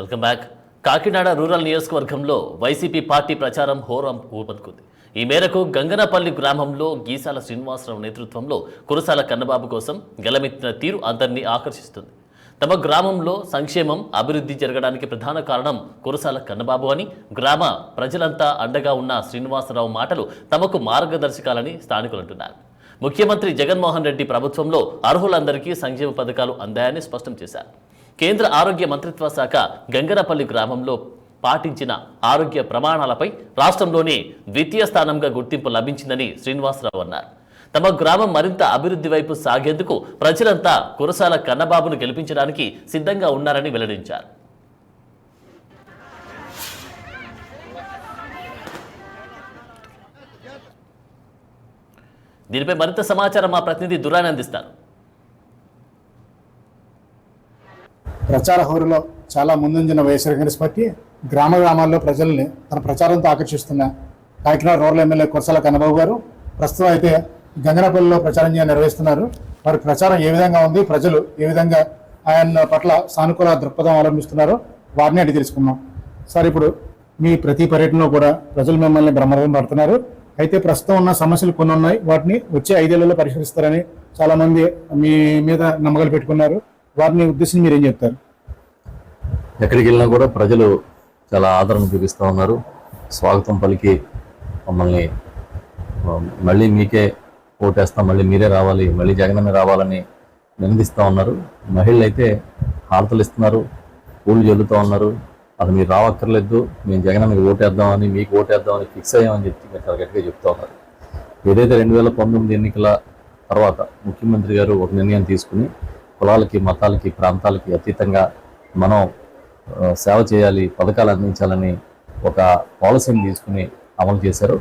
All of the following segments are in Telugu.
Welcome back. కాకినాడ రూరల్ నియోజకవర్గంలో వైసీపీ పార్టీ ప్రచారం హోరం ఊపందుకుంది. ఈ మేరకు గంగనపల్లి గ్రామంలో గీసాల శ్రీనివాసరావు నేతృత్వంలో కురసాల కన్నబాబు కోసం గెలమెత్తిన తీరు అందరినీ ఆకర్షిస్తుంది. తమ గ్రామంలో సంక్షేమం అభివృద్ధి జరగడానికి ప్రధాన కారణం కురసాల కన్నబాబు అని గ్రామ ప్రజలంతా అండగా ఉన్న శ్రీనివాసరావు మాటలు తమకు మార్గదర్శకాలని స్థానికులు అంటున్నారు. ముఖ్యమంత్రి జగన్మోహన్ రెడ్డి ప్రభుత్వంలో అర్హులందరికీ సంక్షేమ పథకాలు అందాయని స్పష్టం చేశారు. కేంద్ర ఆరోగ్య మంత్రిత్వ శాఖ గంగనపల్లి గ్రామంలో పాటించిన ఆరోగ్య ప్రమాణాలపై రాష్ట్రంలోనే ద్వితీయ స్థానంగా గుర్తింపు లభించిందని శ్రీనివాసరావు అన్నారు. తమ గ్రామం మరింత అభివృద్ధి వైపు సాగేందుకు ప్రజలంతా కురసాల కన్నబాబును గెలిపించడానికి సిద్ధంగా ఉన్నారని వెల్లడించారు. దీనిపై మరింత సమాచారం మా ప్రతినిధి దురాని అందిస్తారు ప్రచార హోరులో చాలా ముందుంచిన వైఎస్ఆర్ కాంగ్రెస్ పార్టీ గ్రామ గ్రామాల్లో ప్రజల్ని తన ప్రచారంతో ఆకర్షిస్తున్న కాకినాడ రూరల్ ఎమ్మెల్యే కురసాల కన్నబాబు గారు. ప్రస్తుతం అయితే గంగనపల్లిలో ప్రచారం చేయ నిర్వహిస్తున్నారు. వారి ప్రచారం ఏ విధంగా ఉంది? ప్రజలు ఏ విధంగా ఆయన పట్ల సానుకూల దృక్పథం అవలంబిస్తున్నారో వారిని అడిగి తెలుసుకున్నాం సార్ ఇప్పుడు మీ ప్రతి పర్యటనలో కూడా ప్రజలు మిమ్మల్ని బ్రహ్మరథం పడుతున్నారు. అయితే ప్రస్తుతం ఉన్న సమస్యలు కొన్ని ఉన్నాయి. వాటిని వచ్చే ఐదేళ్ళలో పరిష్కరిస్తారని చాలామంది మీ మీద నమ్మకాలు పెట్టుకున్నారు. వారిని ఉద్దేశించి మీరు ఏం చెప్తారు? ఎక్కడికి వెళ్ళినా కూడా ప్రజలు చాలా ఆదరణ చూపిస్తూ ఉన్నారు. స్వాగతం పలికి మమ్మల్ని మళ్ళీ మీకే ఓటేస్తాం మళ్ళీ మీరే రావాలి మళ్ళీ జగనన్న రావాలని నిందిస్తూ ఉన్నారు. మహిళలు అయితే హారతలు ఇస్తున్నారు పూలు చల్లుతూ ఉన్నారు. అది మీరు రావక్కర్లేదు మేము జగనన్నకి ఓటేద్దామని మీకు ఓటేద్దామని ఫిక్స్ అయ్యామని చెప్పి చాలా గట్టిగా చెప్తా ఉన్నారు. ఏదైతే రెండు వేల పంతొమ్మిది ఎన్నికల తర్వాత ముఖ్యమంత్రి గారు ఒక నిర్ణయం తీసుకుని కులాలకి మతాలకి ప్రాంతాలకి అతీతంగా మనం సేవ చేయాలి పథకాలు అందించాలని ఒక పాలసీని తీసుకుని అమలు చేశారు.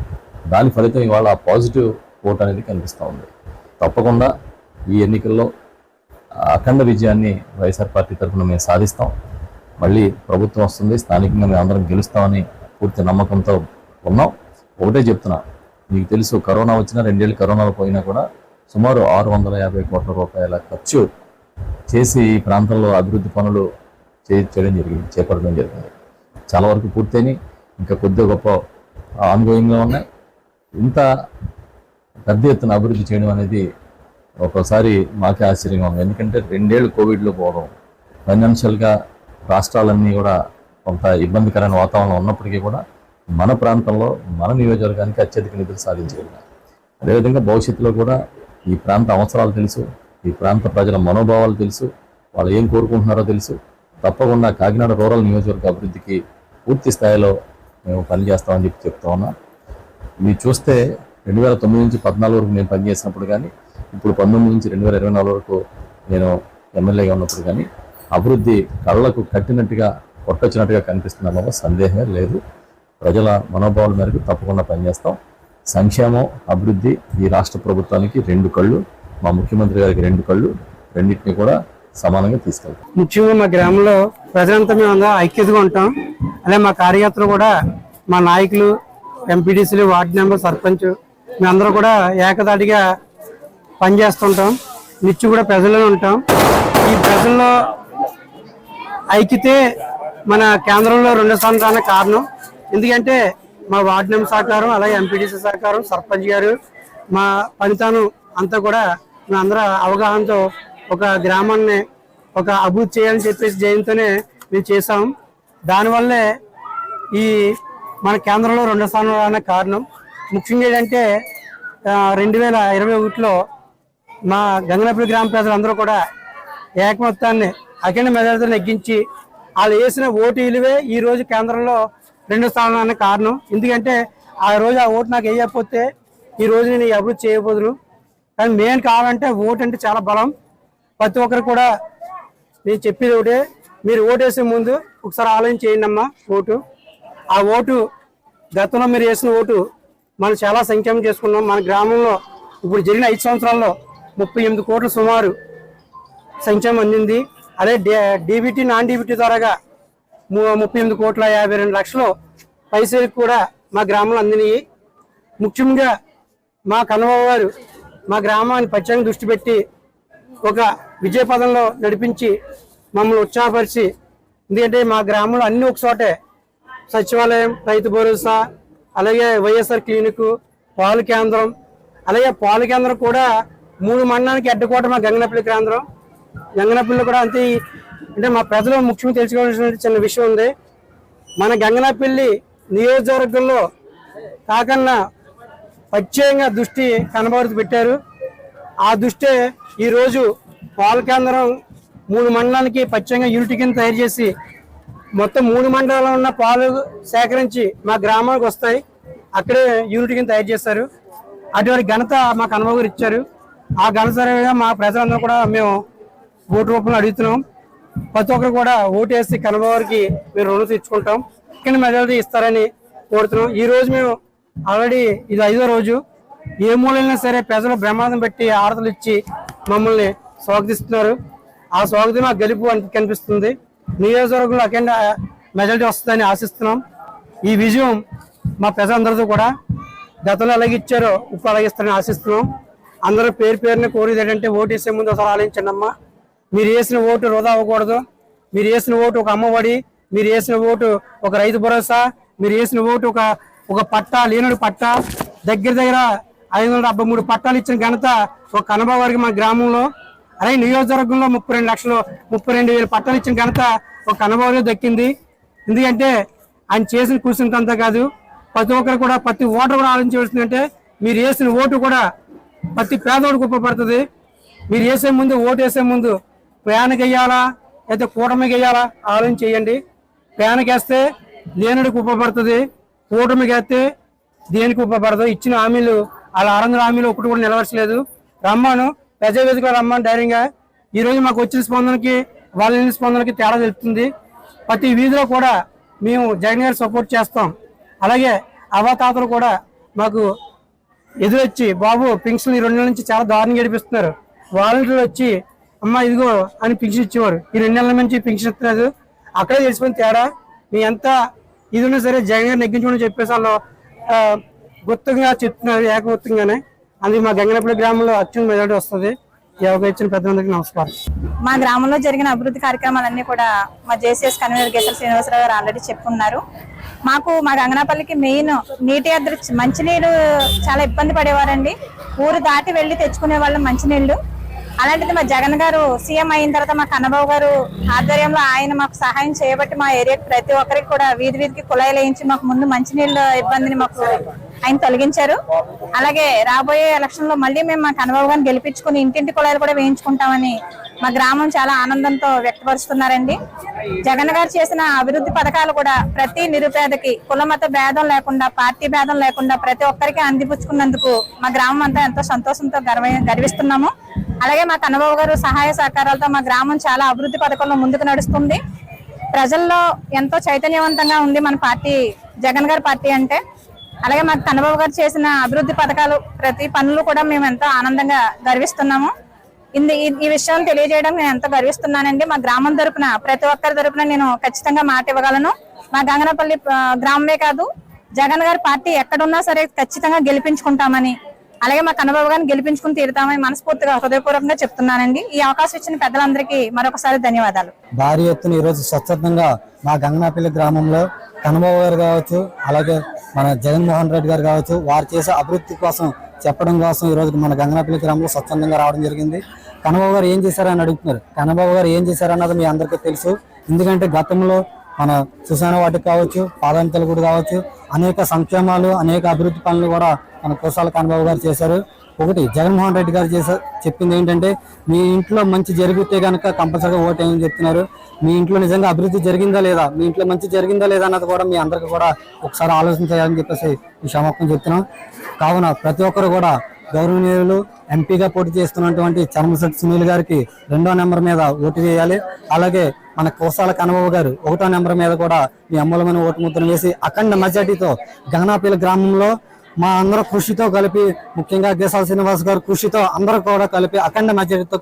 దాని ఫలితం ఇవాళ ఆ పాజిటివ్ ఓట్ అనేది కనిపిస్తూ ఉంది. తప్పకుండా ఈ ఎన్నికల్లో అఖండ విజయాన్ని వైఎస్ఆర్ పార్టీ తరఫున మేము సాధిస్తాం. మళ్ళీ ప్రభుత్వం వస్తుంది స్థానికంగా మేము అందరం గెలుస్తామని పూర్తి నమ్మకంతో ఉన్నాం. ఒకటే చెప్తున్నా మీకు తెలుసు కరోనా వచ్చినా రెండేళ్ళు కరోనాలో పోయినా కూడా సుమారు ఆరు వందల యాభై కోట్ల రూపాయల ఖర్చు చేసి ఈ ప్రాంతంలో అభివృద్ధి పనులు చేయించడం జరిగింది చేపట్టడం జరిగింది. చాలా వరకు పూర్తయినాయి. ఇంకా కొద్దిగా గొప్ప ఆన్గోయింగ్గా ఉన్నాయి. ఇంత పెద్ద ఎత్తున అభివృద్ధి చేయడం అనేది ఒక్కోసారి మాకే ఆశ్చర్యంగా ఉంది. ఎందుకంటే రెండేళ్ళు కోవిడ్లో పోవడం ఫైనాన్షియల్గా రాష్ట్రాలన్నీ కూడా కొంత ఇబ్బందికరమైన వాతావరణం ఉన్నప్పటికీ కూడా మన ప్రాంతంలో మన నియోజకవర్గానికి అత్యధిక నిధులు సాధించగలిగాం. అదేవిధంగా భవిష్యత్తులో కూడా ఈ ప్రాంత అవసరాలు తెలుసు. ఈ ప్రాంత ప్రజల మనోభావాలు తెలుసు వాళ్ళు ఏం కోరుకుంటున్నారో తెలుసు. తప్పకుండా కాకినాడ రూరల్ నియోజకవర్గ అభివృద్ధికి పూర్తి స్థాయిలో మేము పనిచేస్తామని చెప్పి చెప్తా ఉన్నా. మీరు చూస్తే రెండు వేల తొమ్మిది నుంచి పద్నాలుగు వరకు నేను పనిచేసినప్పుడు కానీ ఇప్పుడు పంతొమ్మిది నుంచి రెండు వేల ఇరవై నాలుగు వరకు నేను ఎమ్మెల్యేగా ఉన్నప్పుడు కానీ అభివృద్ధి కళ్ళకు కట్టినట్టుగా కొట్టొచ్చినట్టుగా కనిపిస్తుందన్న సందేహమే లేదు. ప్రజల మనోభావాల మేరకు తప్పకుండా పనిచేస్తాం. సంక్షేమం అభివృద్ధి ఈ రాష్ట్ర ప్రభుత్వానికి రెండు కళ్ళు. మా ముఖ్యమంత్రి గారికి రెండు కళ్ళు రెండింటిని కూడా సమానంగా తీసుకెళ్తాం. ముఖ్యంగా మా గ్రామంలో ప్రజలంతా మేము అందరం ఐక్యతగా ఉంటాం. అలాగే మా కార్యకర్తలు కూడా మా నాయకులు ఎంపీటీసీలు వార్డు మెంబర్ సర్పంచ్ మేమందరూ కూడా ఏకదాటిగా పనిచేస్తుంటాం నిత్యం కూడా ప్రజల్లో ఉంటాం. ఈ ప్రజల్లో ఐక్యతే మన కేంద్రంలో రెండు స్థానానికి కారణం. ఎందుకంటే మా వార్డు మెంబర్ సహకారం అలాగే ఎంపీటీసీ సహకారం సర్పంచ్ గారు మా ఫలితాను అంతా కూడా మేమందరూ అవగాహనతో ఒక గ్రామాన్ని ఒక అభివృద్ధి చేయాలని చెప్పేసి జయంతోనే మేము చేసాం దానివల్లే ఈ మన కేంద్రంలో రెండో స్థానంలో రావడానికి కారణం. ముఖ్యంగా ఏంటంటే రెండు వేల ఇరవై ఒకటిలో మా గంగనపల్లి గ్రామ ప్రజలందరూ కూడా ఏకమత్తాన్ని అఖండ మెజార్టీతో నెగ్గించి వాళ్ళు వేసిన ఓటు విలువే ఈ రోజు కేంద్రంలో రెండో స్థానానికి కారణం. ఎందుకంటే ఆ రోజు ఆ ఓటు నాకు వేయకపోతే ఈ రోజు నేను ఈ అభివృద్ధి చేయబోదును. కానీ మెయిన్ కావాలంటే ఓటు అంటే చాలా బలం. ప్రతి ఒక్కరు కూడా నేను చెప్పేది ఒకటే మీరు ఓటు వేసే ముందు ఒకసారి ఆలోచన చేయండి అమ్మా ఓటు. ఆ ఓటు గతంలో మీరు వేసిన ఓటు మనం చాలా సంక్షేమం చేసుకున్నాం. మన గ్రామంలో ఇప్పుడు జరిగిన ఐదు సంవత్సరాల్లో ముప్పై ఎనిమిది కోట్ల సుమారు సంక్షేమం అందింది. అదే డీబీటీ నాన్ డీబీటీ ద్వారాగా ము- ముప్పై ఎనిమిది కోట్ల యాభై రెండు లక్షలు పైసలు కూడా మా గ్రామంలో అందినాయి. ముఖ్యంగా మా కన్నబాబు గారు మా గ్రామాన్ని ప్రత్యేకంగా దృష్టి పెట్టి ఒక విజయపదంలో నడిపించి మమ్మల్ని ఉత్సాహపరిచి ఎందుకంటే మా గ్రామంలో అన్ని ఒక చోటే సచివాలయం రైతు భరోసా అలాగే వైఎస్ఆర్ క్లినిక్ పాలు కేంద్రం అలాగే పాలు కేంద్రం కూడా మూడు మండలానికి అడ్డుకోట మా గంగనపల్లి కేంద్రం. గంగనపల్లి కూడా అంతే అంటే మా ప్రజలు ముఖ్యంగా తెలుసుకోవాల్సిన చిన్న విషయం ఉంది. మన గంగనపల్లి నియోజకవర్గంలో కాకన్నా ప్రత్యేకంగా దృష్టి కనబడుతూ పెట్టారు. ఆ దృష్టి ఈరోజు పాల కేంద్రం మూడు మండలానికి ప్రత్యేకంగా యూనిట్ కింద తయారు చేసి మొత్తం మూడు మండలాల్లో ఉన్న పాలు సేకరించి మా గ్రామానికి వస్తాయి. అక్కడే యూనిట్ కింద తయారు చేస్తారు అటువంటి ఘనత మా కనుమగారు ఇచ్చారు. ఆ ఘనసరిగా మా ప్రజలందరూ కూడా మేము ఓటు రూపంలో అడుగుతున్నాం. ప్రతి ఒక్కరు కూడా ఓటు వేసి కనుమగారికి మేము రుణం తెచ్చుకుంటాం ఇక్కడ మెజారిటీ ఇస్తారని కోరుతున్నాం. ఈరోజు మేము ఆల్రెడీ ఇది ఐదో రోజు. ఏ మూలైనా సరే ప్రజలు బ్రహ్మాదం పెట్టి ఆరతలు ఇచ్చి మమ్మల్ని స్వాగతిస్తున్నారు. ఆ స్వాగతం ఆ గెలుపు అని కనిపిస్తుంది. నియోజకవర్గంలో అఖండ మెజారిటీ వస్తుందని ఆశిస్తున్నాం. ఈ విజయం మా ప్రజలందరితో కూడా. గతంలో అలాగే ఇచ్చారో ఇప్పుడు అలాగే ఇస్తారని ఆశిస్తున్నాం. అందరూ పేరు పేరున కోరేది ఏంటంటే ఓటు వేసే ముందు ఒకసారి ఆలోచించండి అమ్మా. మీరు వేసిన ఓటు వృధా అవ్వకూడదు. మీరు వేసిన ఓటు ఒక అమ్మఒడి మీరు వేసిన ఓటు ఒక రైతు భరోసా మీరు వేసిన ఓటు ఒక ఒక పట్టా లేనుడు పట్టా దగ్గర దగ్గర ఐదు వందల డెబ్బై మూడు పట్టాలు ఇచ్చిన ఘనత ఒక కనబా వారికి మా గ్రామంలో. అలాగే నియోజకవర్గంలో ముప్పై రెండు లక్షలు ముప్పై రెండు వేల పట్టాలు ఇచ్చిన ఘనత ఒక కనబాగా దక్కింది. ఎందుకంటే ఆయన చేసిన కూర్చుంతంతా కాదు. ప్రతి ఒక్కరు కూడా ప్రతి ఓటర్ కూడా ఆలోచించవలసిందంటే మీరు వేసిన ఓటు కూడా ప్రతి పేదోడికి ఉపయోగపడుతుంది. మీరు వేసే ముందు ఓటు వేసే ముందు ప్రయాణకి వేయాలా అయితే కూటమికి వేయాలా ఆలోచన చేయండి. ప్రయాణకి వేస్తే లేనుడికి ఉపయోగపడుతుంది. కూటమికి వేస్తే దేనికి ఉపయోగపడదు? ఇచ్చిన హామీలు వాళ్ళ ఆరు వందల హామీలు ఒకటి కూడా నిలవచ్చలేదు రమ్మాను. ప్రజావేదిక రమ్మని ధైర్యంగా. ఈ రోజు మాకు వచ్చిన స్పందనకి వాళ్ళ స్పందనకి తేడా తెలుపుతుంది. ప్రతి వీధిలో కూడా మేము జగన్ గారు సపోర్ట్ చేస్తాం. అలాగే అవతాతలు కూడా మాకు ఎదురొచ్చి బాబు పింఛన్ ఈ రెండు నెలల నుంచి చాలా దారుణంగా గడిపిస్తున్నారు. వాలంటీర్లు వచ్చి అమ్మ ఇదిగో అని పింఛన్ ఇచ్చేవారు. ఈ రెండు నెలల నుంచి పింఛన్ ఇస్తున్నారు అక్కడే తెలిసిపోయిన తేడా. మీ ఎంత ఇది ఉన్నా సరే జగన్ గారు నెగ్గించుకోమని చెప్పేసి వాళ్ళు గుర్తుగా చెప్తున్నారు ఏకగుర్తంగానే అందుకే మా గంగనపల్లి గ్రామంలో అత్యున్న మెజార్టీ వస్తుంది. ఈ ఇచ్చిన పెద్దలందరికీ నమస్కారం. మా గ్రామంలో జరిగిన అభివృద్ధి కార్యక్రమాలన్నీ కూడా మా జేసీఎస్ కన్వీనర్ గేసల శ్రీనివాసరావు గారు ఆల్రెడీ చెప్పున్నారు. మాకు మా గంగనాపల్లికి మెయిన్ నీటి అద్దరు మంచినీళ్ళు చాలా ఇబ్బంది పడేవారండి. ఊరు దాటి వెళ్ళి తెచ్చుకునే వాళ్ళం మంచినీళ్ళు. అలాంటిది మా జగన్ గారు సీఎం అయిన తర్వాత మా కన్నబాబు గారు ఆధ్వర్యంలో ఆయన మాకు సహాయం చేయబట్టి మా ఏరియాకి ప్రతి ఒక్కరికి కూడా వీధి వీధికి కుళాయిలు వేయించి మాకు ముందు మంచినీళ్ళ ఇబ్బందిని మాకు ఆయన తొలగించారు. అలాగే రాబోయే ఎలక్షన్లో మళ్ళీ మేము మా కన్నబాబు గారిని గెలిపించుకుని ఇంటింటి కుళాయిలు కూడా వేయించుకుంటామని మా గ్రామం చాలా ఆనందంతో వ్యక్తపరుస్తున్నారండి. జగన్ గారు చేసిన అభివృద్ధి పథకాలు కూడా ప్రతి నిరుపేదకి కులమత భేదం లేకుండా పార్టీ భేదం లేకుండా ప్రతి ఒక్కరికి అందిపుచ్చుకున్నందుకు మా గ్రామం అంతా ఎంతో సంతోషంతో గర్వ గర్విస్తున్నాము. అలాగే మా కన్నబాబు గారు సహాయ సహకారాలతో మా గ్రామం చాలా అభివృద్ధి పథకంలో ముందుకు నడుస్తుంది. ప్రజల్లో ఎంతో చైతన్యవంతంగా ఉంది మన పార్టీ జగన్ గారి పార్టీ అంటే. అలాగే మా కన్నబాబు గారు చేసిన అభివృద్ధి పథకాలు ప్రతి పనులు కూడా మేము ఎంతో ఆనందంగా గర్విస్తున్నాము. ఇంది ఈ- విషయం తెలియజేయడం నేను ఎంతో గర్విస్తున్నానండి. మా గ్రామం తరపున ప్రతి ఒక్కరి తరపున నేను ఖచ్చితంగా మాట ఇవ్వగలను. మా గంగనపల్లి గ్రామమే కాదు జగన్ గారి పార్టీ ఎక్కడున్నా సరే ఖచ్చితంగా గెలిపించుకుంటామని అలాగే మా కన్నబాబు గారిని గెలిపించుకుని తీరుతామని మనస్ఫూర్తిగా హృదయపూర్వకంగా చెప్తున్నానండి. ఈ అవకాశం ఇచ్చిన పెద్దలందరికీ మరొకసారి ధన్యవాదాలు. భారీ ఎత్తున ఈరోజు స్వచ్ఛందంగా మా గంగనాపల్లి గ్రామంలో కన్నబాబు గారు కావచ్చు అలాగే మన జగన్మోహన్ రెడ్డి గారు కావచ్చు వారు చేసే అభివృద్ధి కోసం చెప్పడం కోసం ఈరోజు మన గంగనాపల్లి గ్రామంలో స్వచ్ఛందంగా రావడం జరిగింది. కన్నబాబు గారు ఏం చేశారని అడుగుతున్నారు. కన్నబాబు గారు ఏం చేశారన్నది మీ అందరికీ తెలుసు. ఎందుకంటే గతంలో మన సుశాన వాటికి కావచ్చు పాదాంతలు కూడా కావచ్చు అనేక సంక్షేమాలు అనేక అభివృద్ధి పనులు కూడా మన కోసాల కనబాబు గారు చేశారు. ఒకటి జగన్మోహన్ రెడ్డి గారు చేసే చెప్పింది ఏంటంటే మీ ఇంట్లో మంచి జరిగితే కనుక కంపల్సరీగా ఓటు వేయని చెప్తున్నారు. మీ ఇంట్లో నిజంగా అభివృద్ధి జరిగిందా లేదా మీ ఇంట్లో మంచి జరిగిందా లేదా అన్నది కూడా మీ అందరికి కూడా ఒకసారి ఆలోచన చేయాలని చెప్పేసి ఈ క్షమాపణ చెప్తున్నాం. కావున ప్రతి ఒక్కరు కూడా గౌరవనీయులు ఎంపీగా పోటీ చేస్తున్నటువంటి చర్మశెట్టి సునీల్ గారికి రెండో నెంబర్ మీద ఓటు వేయాలి. అలాగే మన కోసాల కనబాబు గారు ఒకటో నెంబర్ మీద కూడా మీ అమూలమైన ఓటు ముద్రను వేసి అఖండ మెజార్టీతో గగనాపీల గ్రామంలో మా అందరూ కృషితో కలిపి ముఖ్యంగా గేసాల శ్రీనివాస్ గారు కృషితో అందరూ కూడా కలిపి అఖండ మెజార్టీతో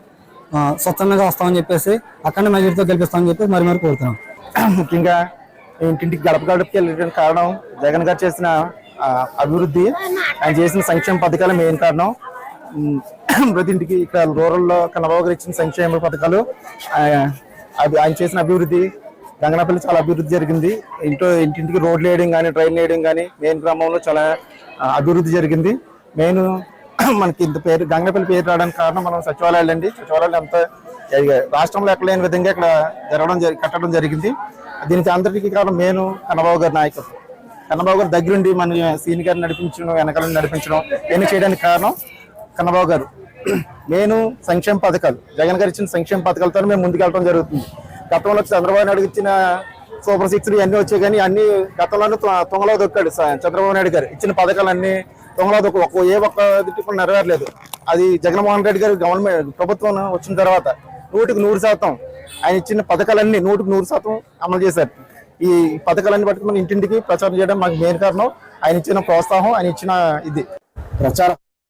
స్వచ్ఛందంగా వస్తామని చెప్పేసి అఖండ మెజార్టీతో గెలిపిస్తామని చెప్పి మరి మరి కోరుతున్నాం. ముఖ్యంగా ఇంటింటికి గడప గడపకి వెళ్ళడం కారణం జగన్ గారు చేసిన అభివృద్ధి ఆయన చేసిన సంక్షేమ పథకాలు మెయిన్ కారణం. ప్రతి ఇంటికి ఇక్కడ రూరల్లో కన్నబాబు గారు ఇచ్చిన సంక్షేమ పథకాలు అది ఆయన చేసిన అభివృద్ధి గంగనపల్లి చాలా అభివృద్ధి జరిగింది. ఇంట్లో ఇంటింటికి రోడ్లు వేయడం కానీ ట్రైన్ వేయడం కానీ మెయిన్ గ్రామంలో చాలా అభివృద్ధి జరిగింది. మెయిన్ మనకి ఇంత పేరు గంగనపల్లి పేరు రావడానికి కారణం మనం సచివాలయాలు అండి. సచివాలయాలు అంతా రాష్ట్రంలో ఎక్కడ లేని విధంగా ఇక్కడ జరగడం కట్టడం జరిగింది. దీనికి అందరికీ కారణం మెయిన్ కన్నబాబు గారి నాయకత్వం. కన్నబాబు గారు దగ్గరుండి మన సీని గారిని నడిపించడం వెనకాలని నడిపించడం ఇవన్నీ చేయడానికి కారణం కన్నబాబు గారు. నేను సంక్షేమ పథకాలు జగన్ గారు ఇచ్చిన సంక్షేమ పథకాలతో మేము ముందుకెళ్ళడం జరుగుతుంది. గతంలో చంద్రబాబు నాయుడు ఇచ్చిన సూపర్ సిక్స్ ఇవన్నీ వచ్చాయి కానీ అన్ని గతంలోనే తొంగలో దొక్కాడు చంద్రబాబు నాయుడు గారు. ఇచ్చిన పథకాలన్నీ తొంగలో దొక్క ఒక్క ఏ ఒక్కటి కూడా నెరవేరలేదు. అది జగన్మోహన్ రెడ్డి గారు గవర్నమెంట్ ప్రభుత్వం వచ్చిన తర్వాత నూటికి నూరు శాతం ఆయన ఇచ్చిన పథకాలన్నీ నూటికి నూరు శాతం అమలు చేశారు. ఈ పథకాలన్నీ పట్టుకుని ఇంటింటికి ప్రచారం చేయడం మాకు మెయిన్ కారణం. ఆయన ఇచ్చిన ప్రోత్సాహం ఆయన ఇచ్చిన ఇది. ప్రచారం